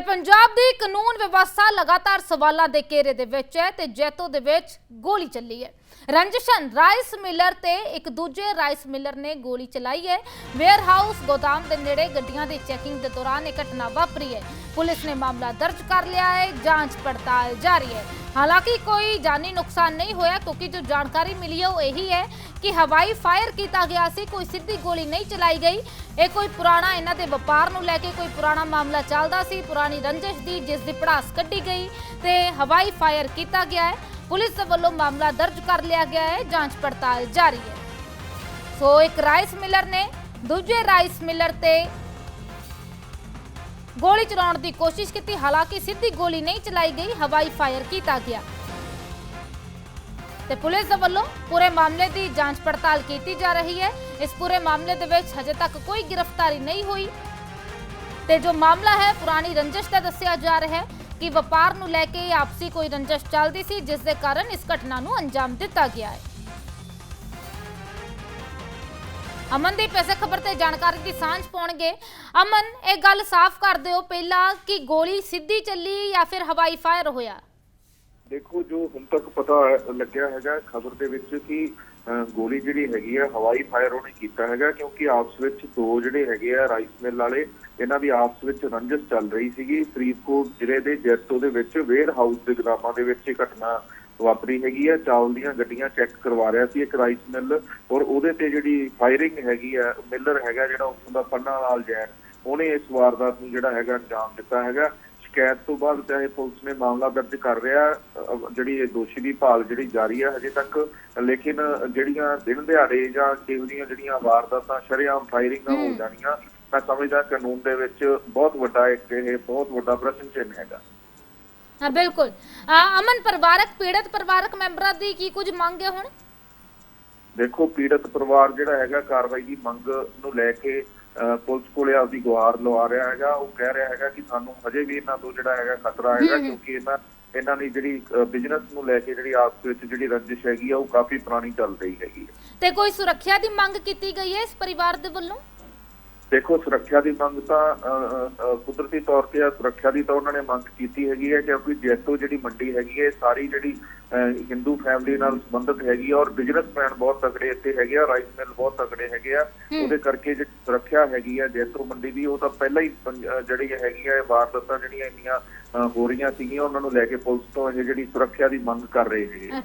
ਤੇ ਪੰਜਾਬ ਦੀ ਕਾਨੂੰਨ ਵਿਵਸਥਾ ਲਗਾਤਾਰ ਸਵਾਲਾਂ ਦੇ ਘੇਰੇ ਦੇ ਵਿੱਚ ਹੈ ਤੇ ਜੈਤੋ ਦੇ ਵਿੱਚ ਗੋਲੀ ਚੱਲੀ ਹੈ। ਰੰਜਸ਼ਨ ਰਾਈਸ ਮਿਲਰ ਤੇ ਇੱਕ ਦੂਜੇ ਰਾਈਸ ਮਿਲਰ ਨੇ ਗੋਲੀ ਚਲਾਈ ਹੈ। ਵੇਅਰ ਹਾਊਸ ਗੋਦਾਮ ਦੇ ਨੇੜੇ ਗੱਡੀਆਂ ਦੀ ਚੈਕਿੰਗ ਦੇ ਦੌਰਾਨ ਇਹ ਘਟਨਾ ਵਾਪਰੀ ਹੈ। ਪੁਲਿਸ ਨੇ ਮਾਮਲਾ ਦਰਜ ਕਰ ਲਿਆ ਹੈ, ਜਾਂਚ ਪੜਤਾਲ ਜਾਰੀ ਹੈ। ਹਾਲਾਂਕਿ ਕੋਈ ਜਾਨੀ ਨੁਕਸਾਨ ਨਹੀਂ ਹੋਇਆ, ਕਿਉਂਕਿ ਜੋ ਜਾਣਕਾਰੀ ਮਿਲੀ ਹੈ ਉਹ ਇਹੀ ਹੈ ਕਿ ਹਵਾਈ ਫਾਇਰ ਕੀਤਾ ਗਿਆ ਸੀ, ਕੋਈ ਸਿੱਧੀ ਗੋਲੀ ਨਹੀਂ ਚਲਾਈ ਗਈ। ਇਹ ਕੋਈ ਪੁਰਾਣਾ, ਇਹਨਾਂ ਦੇ ਵਪਾਰ ਨੂੰ ਲੈ ਕੇ ਕੋਈ ਪੁਰਾਣਾ ਮਾਮਲਾ ਚੱਲਦਾ ਸੀ, ਪੁਰਾਣੀ ਰੰਜਿਸ਼ ਦੀ, ਜਿਸ ਦੀ ਪੜਾਸ ਕੱਢੀ ਗਈ ਤੇ ਹਵਾਈ ਫਾਇਰ ਕੀਤਾ ਗਿਆ ਹੈ। ਪੁਲਿਸ ਵੱਲੋਂ ਮਾਮਲਾ ਦਰਜ ਕਰ ਲਿਆ ਗਿਆ ਹੈ, ਜਾਂਚ ਪੜਤਾਲ ਜਾਰੀ ਹੈ। ਸੋ ਇੱਕ ਰਾਈਸ ਮਿਲਰ ਨੇ, ਦੂਜੇ ਰਾਈਸ ਮਿਲਰ ਤੇ ਗੋਲੀ ਚਲਾਉਣ ਦੀ ਕੋਸ਼ਿਸ਼ ਕੀਤੀ, ਹਾਲਾਂਕਿ ਸਿੱਧੀ ਗੋਲੀ ਨਹੀਂ ਚਲਾਈ ਗਈ, ਹਵਾਈ ਫਾਇਰ ਕੀਤਾ ਗਿਆ। ਤੇ ਪੁਲਿਸ ਦੇ ਵੱਲੋਂ ਪੂਰੇ ਮਾਮਲੇ ਦੀ ਜਾਂਚ ਪੜਤਾਲ ਕੀਤੀ ਜਾ ਰਹੀ ਹੈ। ਇਸ ਪੂਰੇ ਮਾਮਲੇ ਦੇ ਵਿੱਚ ਹਜੇ ਤੱਕ ਕੋਈ ਗ੍ਰਿਫਤਾਰੀ ਨਹੀਂ ਹੋਈ। ਤੇ ਜੋ ਮਾਮਲਾ ਹੈ, ਪੁਰਾਣੀ ਰੰਜਿਸ਼ ਦਾ ਦੱਸਿਆ ਜਾ ਰਿਹਾ ਹੈ ਕਿ ਵਪਾਰ ਨੂੰ ਲੈ ਕੇ ਆਪਸੀ ਕੋਈ ਰੰਜਿਸ਼ ਚੱਲਦੀ ਸੀ, ਜਿਸ ਦੇ ਕਾਰਨ ਇਸ ਘਟਨਾ ਨੂੰ ਅੰਜਾਮ ਦਿੱਤਾ ਗਿਆ ਹੈ। ਅਮਨਦੀਪ ਇਸੇ ਖਬਰ ਤੇ ਜਾਣਕਾਰੀ ਦੀ ਸਾਂਝ ਪਾਉਣਗੇ। ਅਮਨ, ਇਹ ਗੱਲ ਸਾਫ਼ ਕਰ ਦਿਓ ਪਹਿਲਾਂ ਕਿ ਗੋਲੀ ਸਿੱਧੀ ਚੱਲੀ ਜਾਂ ਫਿਰ ਹਵਾਈ ਫਾਇਰ ਹੋਇਆ? ਦੇਖੋ, ਜੋ ਹੁਣ ਤੱਕ ਪਤਾ ਲੱਗਿਆ ਹੈਗਾ ਖਬਰ ਦੇ ਵਿੱਚ ਕਿ ਗੋਲੀ ਜਿਹੜੀ ਹੈਗੀ ਆ, ਹਵਾਈ ਫਾਇਰ ਉਹਨੇ ਕੀਤਾ ਹੈਗਾ ਕਿਉਂਕਿ ਆਪਸ ਵਿੱਚ ਦੋ ਜਿਹੜੇ ਹੈਗੇ ਆ ਰਾਈਸ ਮਿਲ ਵਾਲੇ, ਇਹਨਾਂ ਦੀ ਆਪਸ ਵਿੱਚ ਰੰਜਿਸ਼ ਚੱਲ ਰਹੀ ਸੀਗੀ। ਫਰੀਦਕੋਟ ਜ਼ਿਲ੍ਹੇ ਦੇ ਜੈਤੋ ਦੇ ਵਿੱਚ ਵੇਅਰ ਹਾਊਸ ਦੇ ਗ੍ਰਾਮਾਂ ਦੇ ਵਿੱਚ ਇਹ ਘਟਨਾ ਵਾਪਰੀ ਹੈਗੀ ਆ ਚਾਵਲ ਦੀਆਂ ਗੱਡੀਆਂ ਚੈੱਕ ਕਰਵਾ ਰਿਹਾ ਸੀ ਇੱਕ ਰਾਈਸ ਮਿਲ ਔਰ ਉਹਦੇ ਤੇ ਜਿਹੜੀ ਫਾਇਰਿੰਗ ਹੈਗੀ ਆ ਮਿਲਰ ਹੈਗਾ ਜਿਹੜਾ ਉੱਥੋਂ ਦਾ ਪੰਨਾ ਲਾਲ ਜੈਨ ਉਹਨੇ ਇਸ ਵਾਰਦਾਤ ਨੂੰ ਜਿਹੜਾ ਹੈਗਾ ਅੰਜਾਮ ਦਿੱਤਾ ਹੈਗਾ ਸ਼ਿਕਾਇਤ ਤੋਂ ਬਾਅਦ ਚਾਹੇ ਪੁਲਿਸ ਨੇ ਮਾਮਲਾ ਦਰਜ ਕਰ ਰਿਹਾ ਜਿਹੜੀ ਇਹ ਦੋਸ਼ੀ ਦੀ ਭਾਲ ਜਿਹੜੀ ਜਾਰੀ ਹੈ ਹਜੇ ਤੱਕ ਲੇਕਿਨ ਜਿਹੜੀਆਂ ਦਿਨ ਦਿਹਾੜੇ ਜਾਂ ਕਿਹੋ ਜਿਹੀਆਂ ਜਿਹੜੀਆਂ ਵਾਰਦਾਤਾਂ ਸ਼ਰੇਆਮ ਫਾਇਰਿੰਗਾਂ ਹੋ ਹੂੰ। ਜਾਣੀਆਂ ਮੈਂ ਸਮਝਦਾ ਕਾਨੂੰਨ ਦੇ ਵਿੱਚ ਬਹੁਤ ਵੱਡਾ ਇੱਕ ਇਹ ਬਹੁਤ ਵੱਡਾ ਪ੍ਰਸ਼ਨ ਚਿੰਨ੍ਹ ਹੈਗਾ ਹਾਂ ਬਿਲਕੁਲ। ਅਮਨ ਪਰਿਵਾਰਕ ਪੀੜਤ ਪਰਿਵਾਰਕ ਮੈਂਬਰਾਂ ਦੀ ਕੀ ਕੁਝ ਮੰਗ ਹੈ ਹੁਣ? ਦੇਖੋ ਪੀੜਤ ਪਰਿਵਾਰ ਜਿਹੜਾ ਹੈਗਾ ਕਾਰਵਾਈ ਦੀ ਮੰਗ ਨੂੰ ਲੈ ਕੇ ਪੁਲਿਸ ਕੋਲੇ ਆਪਦੀ ਗੁਹਾਰ ਲਵਾ ਰਿਹਾ ਹੈਗਾ। ਉਹ ਕਹਿ ਰਿਹਾ ਹੈਗਾ ਕਿ ਸਾਨੂੰ ਹਜੇ ਵੀ ਇਹਨਾਂ ਤੋਂ ਜਿਹੜਾ ਹੈਗਾ ਖਤਰਾ ਹੈਗਾ। ਕਿਉਂਕਿ ਇਹਨਾਂ ਇਹਨਾਂ ਦੀ ਜਿਹੜੀ ਬਿਜ਼ਨਸ ਨੂੰ ਲੈ ਕੇ ਜਿਹੜੀ ਆਪਸ ਵਿੱਚ ਜਿਹੜੀ ਰੰਜਿਸ਼ ਹੈਗੀ ਆ ਉਹ ਕਾਫੀ ਪੁਰਾਣੀ ਚੱਲ ਰਹੀ ਹੈਗੀ ਤੇ ਕੋਈ ਸੁਰੱਖਿਆ ਦੀ ਮੰਗ ਕੀਤੀ ਗਈ ਹੈ ਇਸ ਪਰਿਵਾਰ ਦੇ ਵੱਲੋਂ? ਦੇਖੋ ਸੁਰੱਖਿਆ ਦੀ ਮੰਗ ਤਾਂ ਕੁਦਰਤੀ ਤੌਰ ਤੇ ਆ ਸੁਰੱਖਿਆ ਦੀ ਤਾਂ ਉਹਨਾਂ ਨੇ ਮੰਗ ਕੀਤੀ ਹੈਗੀ ਹੈ ਕਿਉਂਕਿ ਜੈਤੋ ਜਿਹੜੀ ਮੰਡੀ ਹੈਗੀ ਹੈ ਸਾਰੀ ਜਿਹੜੀ ਹਿੰਦੂ ਫੈਮਿਲੀ ਨਾਲ ਸੰਬੰਧਿਤ ਹੈਗੀ ਔਰ ਬਿਜ਼ਨਸਮੈਨ ਬਹੁਤ ਤਕੜੇ ਇੱਥੇ ਹੈਗੇ ਆ ਰਾਈਸ ਮਿਲ ਬਹੁਤ ਤਕੜੇ ਹੈਗੇ ਆ। ਉਹਦੇ ਕਰਕੇ ਜਿਹੜੀ ਸੁਰੱਖਿਆ ਹੈਗੀ ਆ ਜੈਤੋ ਮੰਡੀ ਦੀ ਉਹ ਤਾਂ ਪਹਿਲਾਂ ਹੀ ਜਿਹੜੀ ਹੈਗੀ ਆ ਇਹ ਵਾਰਦਾਤਾਂ ਜਿਹੜੀਆਂ ਇੰਨੀਆਂ ਹੋ ਰਹੀਆਂ ਸੀਗੀਆਂ ਉਹਨਾਂ ਨੂੰ ਲੈ ਕੇ ਪੁਲਿਸ ਤੋਂ ਇਹ ਜਿਹੜੀ ਸੁਰੱਖਿਆ ਦੀ ਮੰਗ ਕਰ ਰਹੇ ਹੈਗੇ ਠੀਕ